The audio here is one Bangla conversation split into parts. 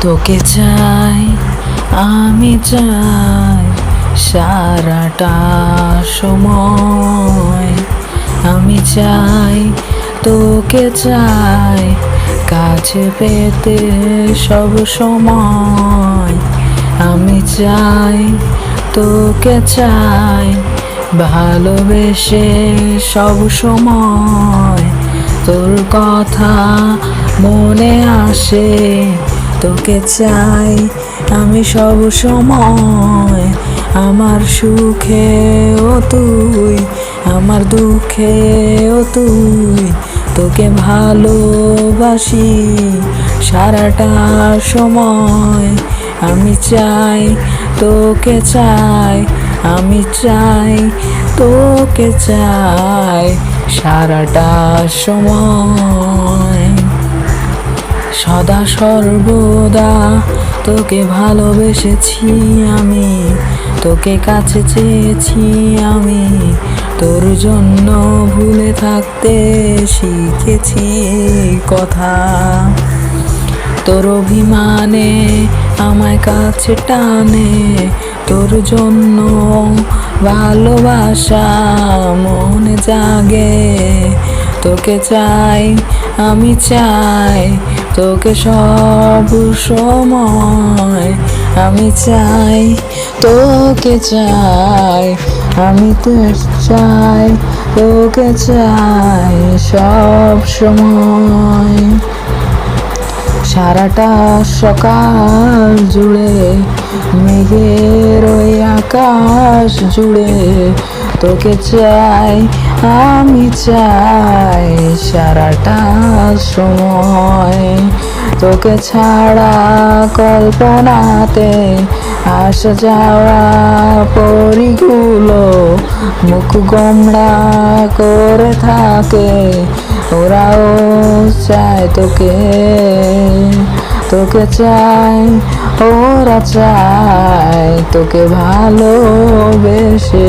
তোকে চাই, আমি চাই সারাটা সময়। আমি চাই তোকে চাই কাছে পেতে সব সময়। আমি চাই তোকে চাই ভালোবেসে সব সময়। তোর কথা মনে আসে তোকে চাই আমি সব সময়। আমার সুখে ও তুই, আমার দুঃখে ও তুই। তোকে ভালোবাসি সারাটা সময়। আমি চাই তোকে চাই, আমি চাই তোকে চাই সারাটা সময়। সদা সর্বদা। তোকে ভালোবেসেছি আমি, তোকে কাছে চেয়েছি আমি, তোর জন্য ভুলে থাকতে শিখেছি কথা। তোর অভিমানে আমায় কাছে টানে, তোর জন্য ভালোবাসা মনে জাগে। তোকে চাই, আমি চাই তোকে সব সময় আমি চাই, তোকে চাই, আমি তো চাই, তোকে চাই সব সময়। সারাটা সকাল জুড়ে, মেঘের ওই আকাশ জুড়ে তোকে চাই, আমি চাই সারাটা সময়। তোকে ছাড়া কল্পনাতে আসা যাওয়া পরিগুলো মুখ গোমড়া করে থাকে। ওরাও চায় তোকে তোকে চাই ওরা চায় তোকে ভালোবেসে।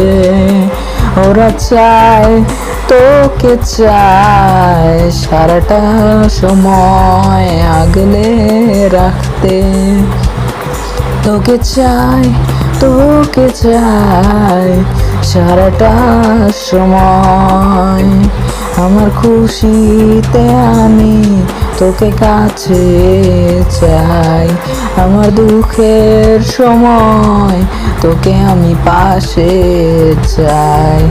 ওরা চায়, তোকে চায়, সারাটা সময় আগলে রাখতে। তোকে চাই তোকে চাই সারাটা সময়। আমার খুশিতে আমি তোকে কাছে চাই। আমার দুঃখের সময় তোকে আমি পাশে চাই।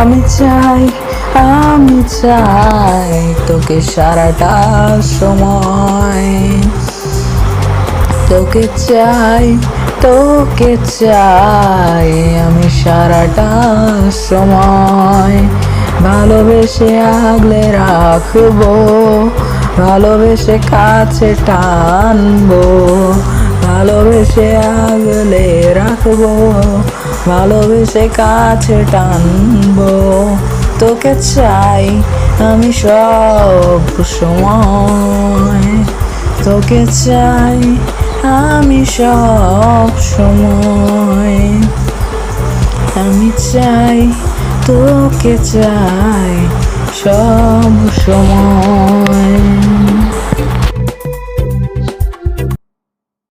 আমি চাই আমি চাই তোকে সারাটা সময়। তোকে চাই তোকে চাই আমি সারাটা সময়। ভালোবেসে আগলে রাখব ভালোবেসে কাছে টানবো, ভালোবেসে আগলে রাখব, ভালোবেসে কাছে টানবো। তোকে চাই আমি সব সময়। তোকে চাই আমি সব সময়। আমি চাই, তোকে চাই সব সময়।